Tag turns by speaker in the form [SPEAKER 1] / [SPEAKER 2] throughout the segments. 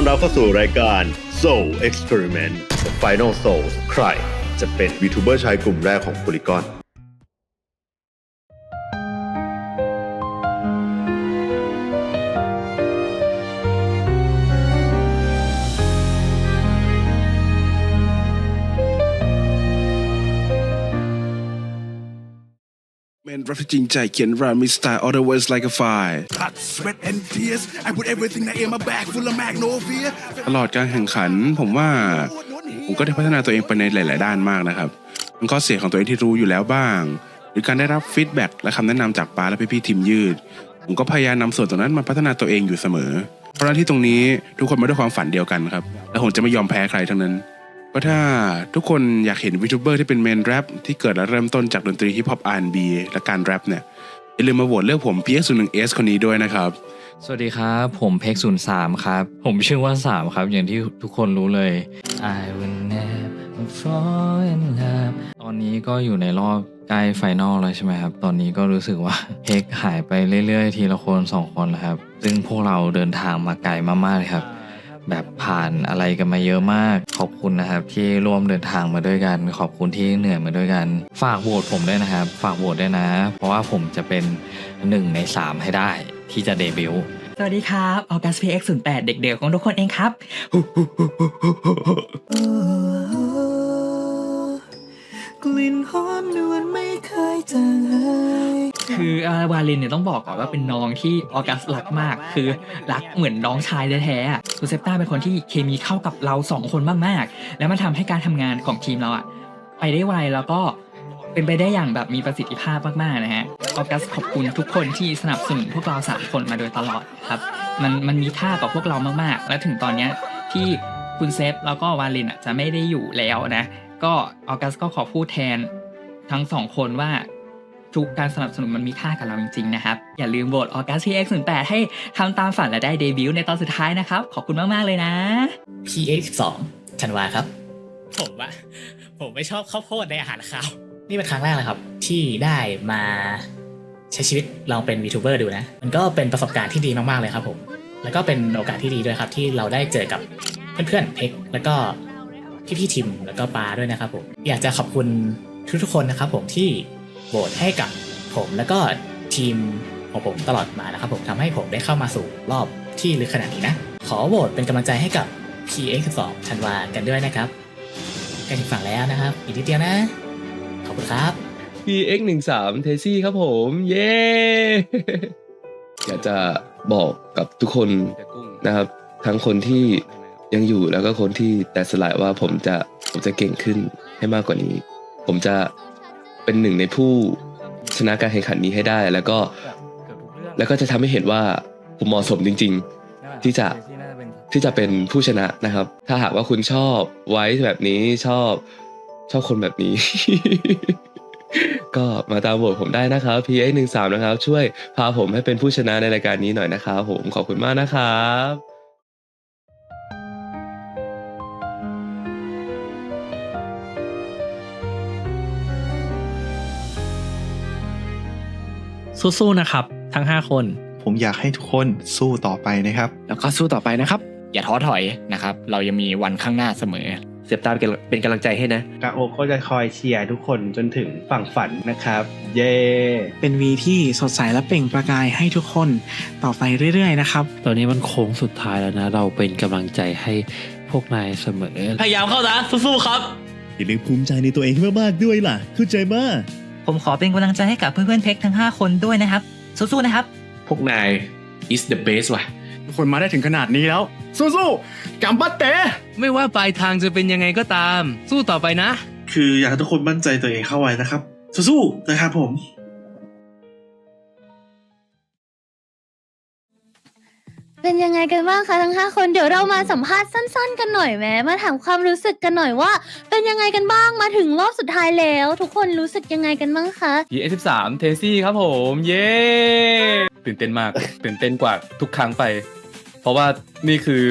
[SPEAKER 1] อนรับเข้าสู่รายการ Soul Experiment Final Souls ใครจะเป็นวีทูเบอร์ชายกลุ่มแรกของ p
[SPEAKER 2] o l y g o n รักที่จริงใจเขียนรามีสไตล์ all the words like a fire
[SPEAKER 3] blood, sweat, and tears. I put everything that in my bag full of mag, no fear.
[SPEAKER 2] ตลอดการแข่งขันผมว่า ผมก็ได้พัฒนาตัวเองไปในหลาย ๆ ด้านมากนะครับมันข้อเสียของตัวเองที่รู้อยู่แล้วบ้าง หรือการได้รับฟีดแบ็กและคำแนะนำจากป้าและพี่ๆทีมยืด ผมก็พยายามนำส่วนตรงนั้นมาพัฒนาตัวเองอยู่เสมอ เพราะหน้าที่ตรงนี้ทุกคนมาด้วยความฝันเดียวกันครับและผมจะไม่ยอมแพ้ใครทั้งนั้น ก็ถ้าทุกคนอยากเห็นวิทูเบอร์ที่เป็นเมนแรปที่เกิดและเริ่มต้นจากดนตรีฮิปฮอป R&B และการแรปเนี่ยอย่าลืมมาโหวตเลือกผม PX01S คนนี้ด้วยนะครับ
[SPEAKER 4] สวัสดีครับ ผมเพกศูนย์สามครับ ผมชื่อว่าสามครับ อย่างที่ทุกคนรู้เลย I will never fall in love ตอนนี้ก็อยู่ในรอบใกล้ไฟนอลแล้วใช่ไหมครับ ตอนนี้ก็รู้สึกว่าเพกหายไปเรื่อยๆ ทีละคนสองคนแล้วครับ ซึ่งพวกเราเดินทางมาไกลมากๆเลยครับ แบบผ่านอะไรกันมาเยอะมาก ขอบคุณนะครับที่ร่วมเดินทางมาด้วยกัน ขอบคุณที่เหนื่อยมาด้วยกัน ฝากโหวตผมด้วยนะครับ ฝากโหวตด้วยนะ เพราะว่าผมจะเป็นหนึ่งในสามให้ได้ที่จะเดบิวต์
[SPEAKER 5] สวัสดีครับออกัสพีเอ็กศูนย์แปดเด็กๆของทุกคนเองครับ
[SPEAKER 6] กลิ่นหอมนวลไม่เคยจางหาย
[SPEAKER 5] คือเอ่อวาลินเนี่ยต้องบอกก่อนว่าเป็นน้องที่ออกัสรักมาก คือรักเหมือนน้องชายแท้ๆอะคูเซปต้าเป็นคนที่เคมีเข้ากับเราสองคนมากๆ แล้วมันทำให้การทำงานของทีมเราอะไปได้ไวแล้วก็เป็นไปได้อย่างแบบมีประสิทธิภาพมากๆนะฮะออกัสขอบคุณทุกคนที่สนับสนุนพวกเราสามคนมาโดยตลอดครับมันมันมีค่ากับพวกเรามากๆ และถึงตอนเนี้ยที่คุณเซฟแล้วก็วาลินอะจะไม่ได้อยู่แล้วนะ ก็ออกัสก็ขอพูดแทนทั้งสองคนว่า ทุกการสนับสนุนมันมีค่ากับเราจริงๆนะครับ อย่าลืมโหวตออกัส PX08 ให้ทำตามฝันและได้เดบิวต์ในตอนสุดท้ายนะครับ ขอบคุณมาก ๆ เลยนะ
[SPEAKER 7] PX12 ธันวาครับ
[SPEAKER 8] ผมอะผมไม่ชอบข้าวโพดในอาหารคาว
[SPEAKER 7] นี่เป็นครั้งแรกเลยครับ ที่ได้มาใช้ชีวิตลองเป็น VTuber ดูนะ มันก็เป็นประสบการณ์ที่ดีมาก ๆ เลยครับผม แล้วก็เป็นโอกาสที่ดีด้วยครับที่เราได้เจอกับเพื่อนๆเพกแล้วก็พี่ๆทีมแล้วก็ปาด้วยนะครับผม อยากจะขอบคุณทุกๆคนนะครับผมที่ โหวตให้กับผมแล้วก็ทีมของผมตลอดมานะครับผมทำให้ผมได้เข้ามาสู่รอบที่ลึกขนาดนี้นะ ขอโหวตเป็นกำลังใจให้กับ PX12 ธันวากันด้วยนะครับใกล้ถึงฝั่งแล้วนะครับ อีกนิดเดียวนะ ขอบคุณครับ
[SPEAKER 9] PX 1 3 เทซี่ครับผม เย้ อยากจะบอกกับทุกคนนะครับ ทั้งคนที่ยังอยู่แล้วก็คนที่แต่สลายว่าผมจะผมจะเก่งขึ้นให้มากกว่านี้ ผมจะ เป็นหนึ่งในผู้ชนะการแข่งขันนี้ให้ได้ แล้วก็แล้วก็จะทำให้เห็นว่าผมเหมาะสมจริง ๆ ที่จะที่จะเป็นผู้ชนะนะครับ ถ้าหากว่าคุณชอบไว้แบบนี้ชอบชอบคนแบบนี้ ก็มาตามโหวตผมได้นะครับ PA 1 3นะครับ ช่วยพาผมให้เป็นผู้ชนะในรายการนี้หน่อยนะครับผมขอบคุณมากนะครับ
[SPEAKER 10] สู้ๆนะครับ ทั้ง 5 คน
[SPEAKER 11] ผมอยากให้ทุกคนสู้ต่อไปนะครับ
[SPEAKER 10] แล้วก็สู้ต่อไปนะครับ
[SPEAKER 8] อย่าท้อถอยนะครับ เรายังมีวันข้างหน้าเสมอ
[SPEAKER 9] เสียบตามเป็นกำลังใจให้นะ
[SPEAKER 11] กาโอก็จะคอยเชียร์ทุกคนจนถึงฝั่งฝันนะครับ เย้
[SPEAKER 6] เป็นวีที่สดใสและเปล่งประกายให้ทุกคนต่อไปเรื่อยๆนะครับ
[SPEAKER 4] ตอนนี้มันโค้งสุดท้ายแล้วนะ เราเป็นกำลังใจให้พวกนายเสมอ
[SPEAKER 10] พยายามเข้านะสู้ๆครับ
[SPEAKER 1] อย่าลืมภูมิใจในตัวเองให้มากๆด้วยล่ะ เข้าใจมาก
[SPEAKER 5] ผมขอเป็นกำลังใจให้กับเพื่อนๆเพกทั้ง 5 คนด้วยนะครับ สู้ๆนะครับ
[SPEAKER 9] พวกนาย is the best ว่ะ
[SPEAKER 10] ทุกคนมาได้ถึงขนาดนี้แล้ว สู้ๆกัมบัตเตะไม่ว่าปลายทางจะเป็นยังไงก็ตาม สู้ต่อไปนะ
[SPEAKER 3] คืออยากให้ทุกคนมั่นใจตัวเองเข้าไว้นะครับ สู้ๆนะครับผม
[SPEAKER 12] เป็นยังไงกันบ้างคะทั้ง 5 คนเดี๋ยวเรามาสัมภาษณ์สั้น ๆ กันหน่อยไหมมาถามความรู้สึกกันหน่อยว่า เป็นยังไงกันบ้างมาถึงรอบสุดท้ายแล้ว ทุกคนรู้สึกยังไงกันบ้างคะ
[SPEAKER 9] PS13 เทซี่ครับผม เย้ตื่นเต้นมาก ตื่นเต้นกว่าทุกครั้งไป เพราะว่านี่คือ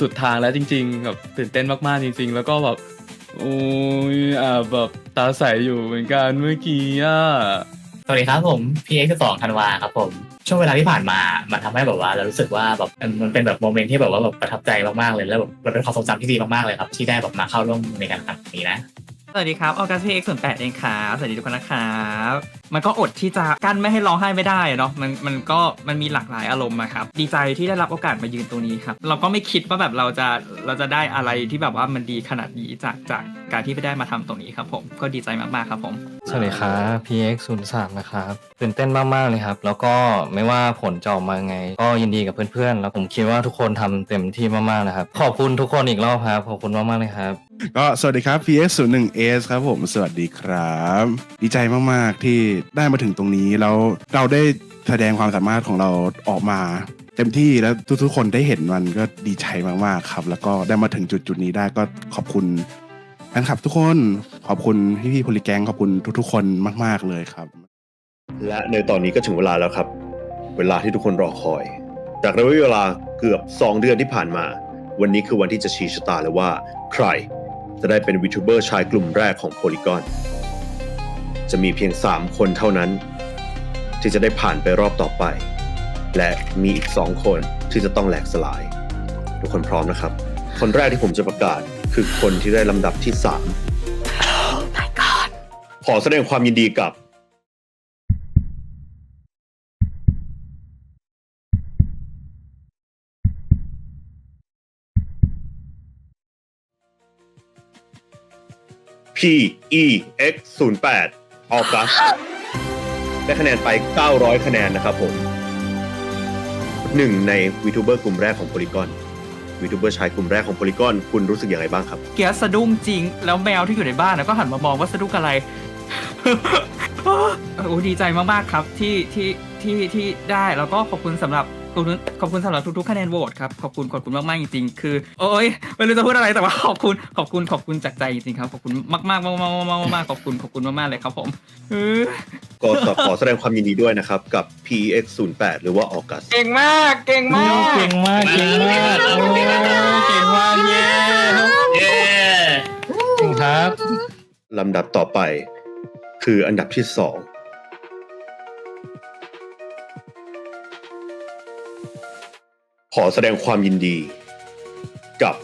[SPEAKER 9] สุดทางแล้วจริงๆแบบตื่นเต้นมากๆจริง ๆ แล้วก็แบบโอ้ยอ่าแบบตาใสอยู่เหมือนกันเมื่อกี้อะ
[SPEAKER 7] วัสดีครับผม PX2 ธันวาครับผม ช่วงเวลาที่ผ่านมา มันทำให้แบบว่าเรารู้สึกว่าแบบมันมันเป็นแบบโมเมนต์ที่แบบว่าแบบประทับใจมากๆเลยแล้วแบบมันเป็นความทรงจำที่ดีมากๆเลยครับ ที่ได้แบบมาเข้าร่วมในการแข่งขันนี้นะ
[SPEAKER 5] สวัสดีครับออกัสพีเอ็กซ์ศูนย์แปดเองครับสวัสดีทุกคนนะครับมันก็อดที่จะกั้นไม่ให้ร้องไห้ไม่ได้เนาะมันมันก็มันมีหลากหลายอารมณ์อะครับ ดีใจที่ได้รับโอกาสมายืนตรงนี้ครับ เราก็ไม่คิดว่าแบบเราจะเราจะได้อะไรที่แบบว่ามันดีขนาดนี้จากจากการที่ไปได้มาทำตรงนี้ครับผมก็ดีใจมากๆครับผม
[SPEAKER 4] สวัสดีครับ PX 0 3นะครับตื่นเต้นมากๆเลยครับ แล้วก็ไม่ว่าผลจะออกมาไง ก็ยินดีกับเพื่อนๆ แล้วผมคิดว่าทุกคนทำเต็มที่มากๆนะครับ ขอบคุณทุกคนอีกรอบครับ ขอบคุณมากๆเลยครับ
[SPEAKER 2] ก็สวัสดีครับ PS 0 1 S ครับผม สวัสดีครับ ดีใจมาก ๆ ที่ได้มาถึงตรงนี้แล้วเราได้แสดงความสามารถของเราออกมาเต็มที่แล้วทุกๆคนได้เห็นมันก็ดีใจมากๆครับ แล้วก็ได้มาถึงจุดๆนี้ได้ก็ขอบคุณแฟนคลับทุกคนขอบคุณพี่ๆโพลิแกงขอบคุณทุกๆ คนมาก ๆเลยครับ
[SPEAKER 1] และในตอนนี้ก็ถึงเวลาแล้วครับ เวลาที่ทุกคนรอคอย จากระยะเวลาเกือบ 2 เดือนที่ผ่านมา วันนี้คือวันที่จะชี้ชะตาเลยว่า ใคร จะได้เป็นวิทูเบอร์ชายกลุ่มแรกของโพลีกอน จะมีเพียง 3 คนเท่านั้น ที่จะได้ผ่านไปรอบต่อไป และมีอีก 2 คนที่จะต้องแหลกสลาย ทุกคนพร้อมนะครับ คนแรกที่ผมจะประกาศคือคนที่ได้ลำดับที่3ขอแสดงความยินดีกับ P E X 0 8ออกัสได้คะแนนไป 900 คะแนนนะครับผมหนึ่งในวีทูเบอร์กลุ่มแรกของโพลีกอนวีทูเบอร์ชายกลุ่มแรกของโพลีกอนคุณรู้สึกอย่างไรบ้างครับ
[SPEAKER 5] เกียร์สะดุ้งจริง แล้วแมวที่อยู่ในบ้านนะก็หันมามองว่าสะดุ้งอะไรโอ้ดีใจมากๆครับที่ที่ที่ที่ได้แล้วก็ขอบคุณสำหรับ ขอบคุณขอบคุณสำหรับทุกๆคะแนนโหวตครับขอบคุณขอบคุณมากๆจริงๆคือโอ้ยไม่รู้จะพูดอะไรแต่ว่าขอบคุณขอบคุณขอบคุณจากใจจริงๆครับขอบคุณมากๆมากๆมากๆมากๆมากๆขอบคุณขอบคุณมากๆเลยครับผมเออ
[SPEAKER 1] ก็ขอแสดงความยินดีด้วยนะครับ กับ P X 0 8หรือว่าออกัส
[SPEAKER 5] เก่งมากเก่งมาก
[SPEAKER 4] เก่งมากเก่งมากโอ้เก่งมากเย้เย้เก่งครับ
[SPEAKER 1] ลำดับต่อไป คืออันดับที่สอง ขอแสดงความยินดีกับ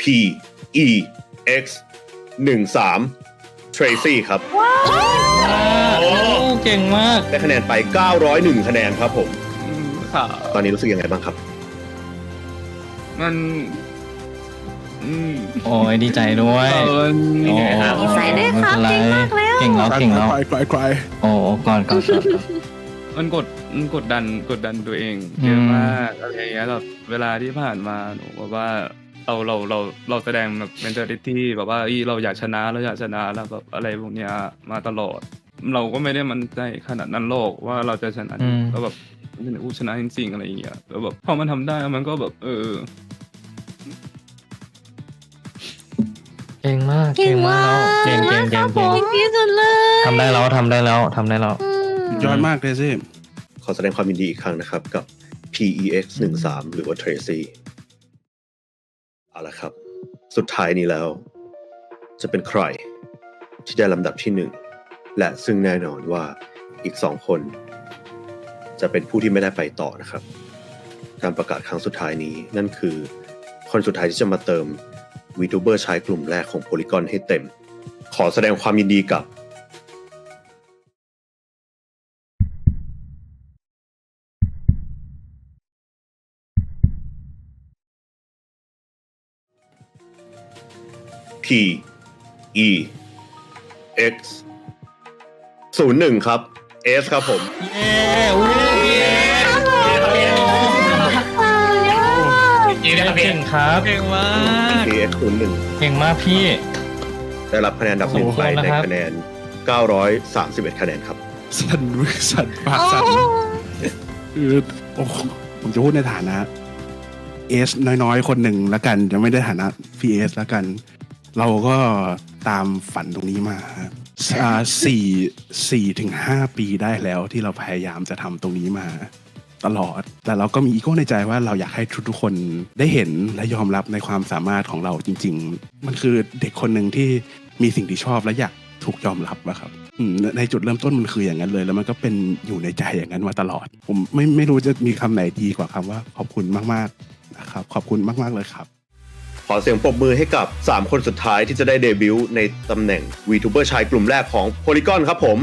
[SPEAKER 1] P E X 1 3 Tracy ครับ
[SPEAKER 4] โอ้เก่งมาก
[SPEAKER 1] ได้คะแนนไป 901 คะแนนครับผม
[SPEAKER 5] ค่ะ
[SPEAKER 1] ตอนนี้รู้สึกยังไงบ้างครับ
[SPEAKER 10] มันอืม
[SPEAKER 4] โอ้ยดีใจด้วย
[SPEAKER 10] เออ
[SPEAKER 4] โอ้
[SPEAKER 12] ดีใจด้วยครับ
[SPEAKER 4] ไม่เป็นไร
[SPEAKER 12] เก่งมากแล้ว
[SPEAKER 4] เก่งแล้วเก่งแล้ว
[SPEAKER 2] ใครใครใคร
[SPEAKER 4] โอ้ก่อนก่อนก่อนก่อน
[SPEAKER 10] มันกดมันกดดันกดดันตัวเอง
[SPEAKER 4] อืม
[SPEAKER 10] เยอะมากอะไรอย่างเงี้ยแบบเวลาที่ผ่านมาหนูแบบว่าเราเราเราเราแสดงแบบ mentality แบบว่าอีเราอยากชนะเราอยากชนะแล้วแบบอะไรพวกเนี้ยมาตลอด เราก็ไม่ได้มันใจขนาดนั้นโลกว่าเราจะชนะ
[SPEAKER 4] อืม
[SPEAKER 10] แล้วแบบอู้ชนะจริงๆอะไรอย่างเงี้ยแล้วแบบพอมันทำได้มันก็แบบเออ
[SPEAKER 4] เก่งมาก
[SPEAKER 12] เก่งมาก
[SPEAKER 4] เก่งเก่ง
[SPEAKER 12] ค
[SPEAKER 4] เก่
[SPEAKER 12] รั
[SPEAKER 4] ง
[SPEAKER 12] บผ
[SPEAKER 4] เก่ง
[SPEAKER 12] มที่สุดเลย
[SPEAKER 4] ทำได้แล้วทำได้แล้วทำได้แล้ว
[SPEAKER 12] อืม
[SPEAKER 2] ยอดมากเดซี่
[SPEAKER 1] ขอแสดงความยินดีอีกครั้งนะครับกับ P E X 1 3หรือว่า Tracy เอาละครับ สุดท้ายนี้แล้ว จะเป็นใครที่ได้ลำดับที่หนึ่งและซึ่งแน่นอนว่าอีกสองคน จะเป็นผู้ที่ไม่ได้ไปต่อนะครับ การประกาศครั้งสุดท้ายนี้นั่นคือ คนสุดท้ายที่จะมาเติม วีทูเบอร์ชายกลุ่มแรกของโพลีกอนให้เต็ม ขอแสดงความยินดีกับ P E X ศูนย์หนึ่งครับ S ครับผม
[SPEAKER 4] เย้ ย้
[SPEAKER 7] ยินดีด้วยครับพี่
[SPEAKER 4] เก่งครับ
[SPEAKER 5] เก่งมาก
[SPEAKER 1] P X ศูนย์หนึ่ง
[SPEAKER 4] เก่งมากพี่
[SPEAKER 1] ได้รับคะแนนอันดับหนึ่ง
[SPEAKER 4] ขอบคุ
[SPEAKER 1] ไป
[SPEAKER 4] ณนะ
[SPEAKER 1] ใน
[SPEAKER 4] ครับ
[SPEAKER 1] คะแนน 931 คะแนนครับ
[SPEAKER 2] สั่นมือสั่นปากสั่นคือโอ้โหผมจะพูดในฐานะเอสน้อยๆ คนหนึ่งแล้วกัน จะไม่ได้ฐานะพีเอสแล้วกัน เราก็ตามฝันตรงนี้มาครับอ่าสี่สี่ถึงห้าปีได้แล้วที่เราพยายามจะทำตรงนี้มา ตลอด แต่เราก็มีอีโก้ในใจว่าเราอยากให้ทุกๆคนได้เห็นและยอมรับในความสามารถของเราจริง ๆ มันคือเด็กคนหนึ่งที่มีสิ่งที่ชอบและอยากถูกยอมรับอะครับในจุดเริ่มต้นมันคืออย่างนั้นเลย แล้วมันก็เป็นอยู่ในใจอย่างนั้นมาตลอด ผมไม่ไม่รู้จะมีคำไหนดีกว่าคำว่าขอบคุณมากๆนะครับขอบคุณมากๆเลยครับ
[SPEAKER 1] ขอเสียงปรบมือให้กับ 3 คนสุดท้ายที่จะได้เดบิวต์ในตำแหน่ง VTuber ชายกลุ่มแรกของ Polygon ครับผม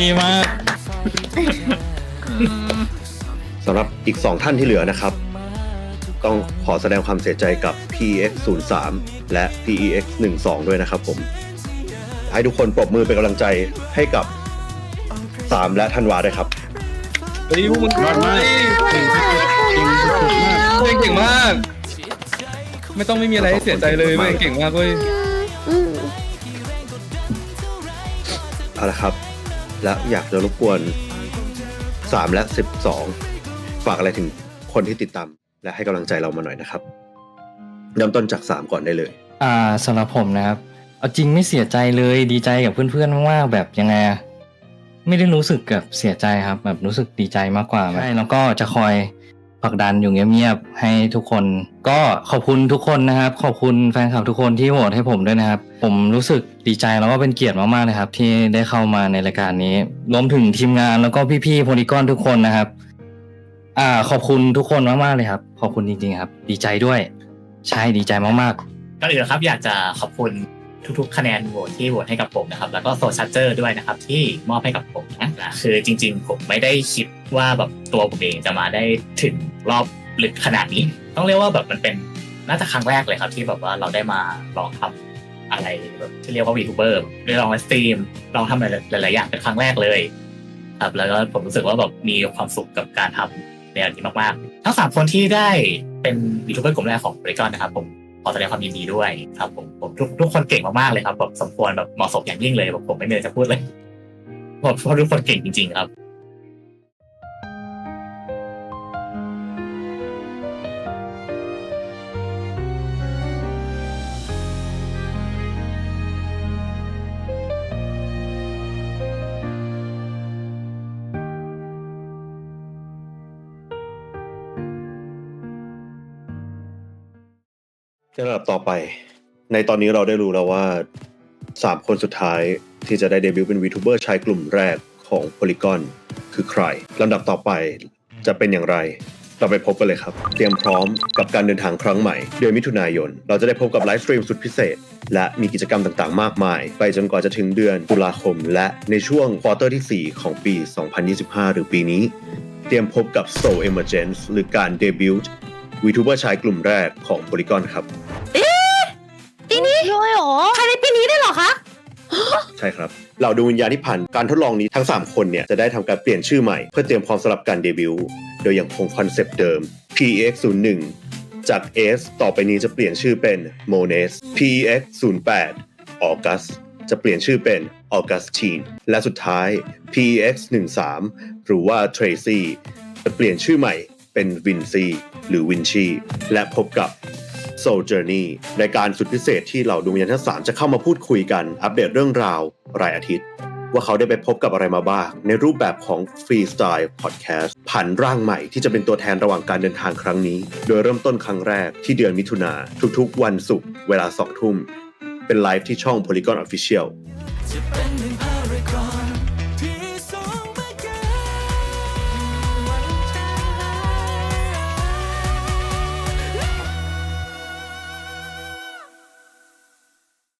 [SPEAKER 4] ดีมาก
[SPEAKER 1] สำหรับอีก 2 ท่านที่เหลือนะครับ ต้องขอแสดงความเสียใจกับ PEX 0 3และ PEX 1 2ด้วยนะครับผม ให้ทุกคนปรบมือเป็นกำลังใจให้กับ 3 และธันวาด้วยครับ
[SPEAKER 10] เฮ้ยพวกมึง
[SPEAKER 2] ยอดมาก
[SPEAKER 10] เก่งเก่งเก่งเก่งมาก ไม่ต้องไม่มีอะไรให้เสียใจเลยเว้ยเก่งมากเว้ย
[SPEAKER 1] เอาละครับ และอยากจะรบกวน 3 และ 12 ฝากอะไรถึงคนที่ติดตาม และให้กำลังใจเรามาหน่อยนะครับเริ่มต้นจาก 3 ก่อนได้เลย
[SPEAKER 4] อ่าสำหรับผมนะครับ เอาจริงไม่เสียใจเลยดีใจกับเพื่อนๆมากๆแบบยังไงอะไม่ได้รู้สึกกับเสียใจครับ แบบรู้สึกดีใจมากกว่าใช่แล้วก็จะคอย ผลักดันอยู่เงียบๆให้ทุกคน ก็ขอบคุณทุกคนนะครับ ขอบคุณแฟนคลับทุกคนที่โหวตให้ผมด้วยนะครับ ผมรู้สึกดีใจแล้วก็เป็นเกียรติมากๆเลยครับ ที่ได้เข้ามาในรายการนี้รวมถึงทีมงานแล้วก็พี่ๆโพลีกอนทุกคนนะครับ อ่า ขอบคุณทุกคนมากๆเลยครับ ขอบคุณจริงๆครับ ดีใจด้วย ใช่ดีใจมากๆ
[SPEAKER 7] ก็อื่นครับอยากจะขอบคุณทุกๆ คะแนนโหวตที่โหวตให้กับผมนะครับ แล้วก็โซชั r เจอร์ด้วยนะครับ ที่มอบให้กับผมนะคือจริง ๆ ผมไม่ได้คิด ว่าแบบตัวผมเองจะมาได้ถึงรอบลึกขนาดนี้ ต้องเรียกว่าแบบมันเป็นน่าจะครั้งแรกเลยครับ ที่แบบว่าเราได้มาลองทำอะไรแบบที่เรียกว่าวีทูเบอร์ได้ลองสตรีมลองทำอะไรหลายๆอย่างเป็นครั้งแรกเลยครับแล้วก็ผมรู้สึกว่าแบบมีความสุขกับการทำในอันนี้มากๆ ทั้งสามคนที่ได้เป็นวีทูเบอร์กลุ่มแรกของบริกอนนะครับ ผมขอแสดงความยินดีด้วยครับผมผมทุกทุกคนเก่งมากๆเลยครับแบบสมควรแบบเหมาะสมอย่างยิ่งเลยแบบผมไม่มีอะไรจะพูดเลยผมเพราะทุกคนเก่งจริงๆครับ
[SPEAKER 1] ในระดับต่อไป ในตอนนี้เราได้รู้แล้วว่า 3 คนสุดท้ายที่จะได้เดบิวต์เป็น VTuber ชายกลุ่มแรกของ Polygon คือใครลำดับต่อไปจะเป็นอย่างไร เราไปพบกันเลยครับ เตรียมพร้อมกับการเดินทางครั้งใหม่ เดือนมิถุนายน เราจะได้พบกับไลฟ์สตรีมสุดพิเศษ และมีกิจกรรมต่างๆ มากมาย ไปจนกว่าจะถึงเดือนตุลาคม และในช่วงควอเตอร์ที่ 4 ของปี 2025 หรือปีนี้ เตรียมพบกับ Soul Emergence หรือการเดบิวต์ VTuber ชายกลุ่มแรกของ Polygon ครับ
[SPEAKER 12] ปีนี้ด้วยเหรอภายในปีนี้ได้เหรอคะ
[SPEAKER 1] ใช่ครับ เหล่าดวงวิญญาณที่ผ่านการทดลองนี้ทั้ง 3 คนเนี่ย จะได้ทำการเปลี่ยนชื่อใหม่เพื่อเตรียมพร้อมสำหรับการเดบิวต์โดยยังคงคอนเซปต์เดิม PEX 01จาก S ต่อไปนี้จะเปลี่ยนชื่อเป็น Mones PEX 08 August จะเปลี่ยนชื่อเป็น Augustine และสุดท้าย PEX 13หรือว่า Tracy จะเปลี่ยนชื่อใหม่ เป็น Vinci หรือ Vinci และพบกับ Soul Journey รายการสุดพิเศษที่เหล่าดวงวิญญาณทั้งสามจะเข้ามาพูดคุยกัน อัปเดตเรื่องราว รายอาทิตย์ ว่าเขาได้ไปพบกับอะไรมาบ้าง ในรูปแบบของ Freestyle Podcast ผ่านร่างใหม่ที่จะเป็นตัวแทนระหว่างการเดินทางครั้งนี้ โดยเริ่มต้นครั้งแรกที่เดือนมิถุนาทุกๆ วันศุกร์เวลา2ทุ่ม เป็นไลฟ์ที่ช่อง Polygon Official
[SPEAKER 3] จะเป็นหนึ่งพั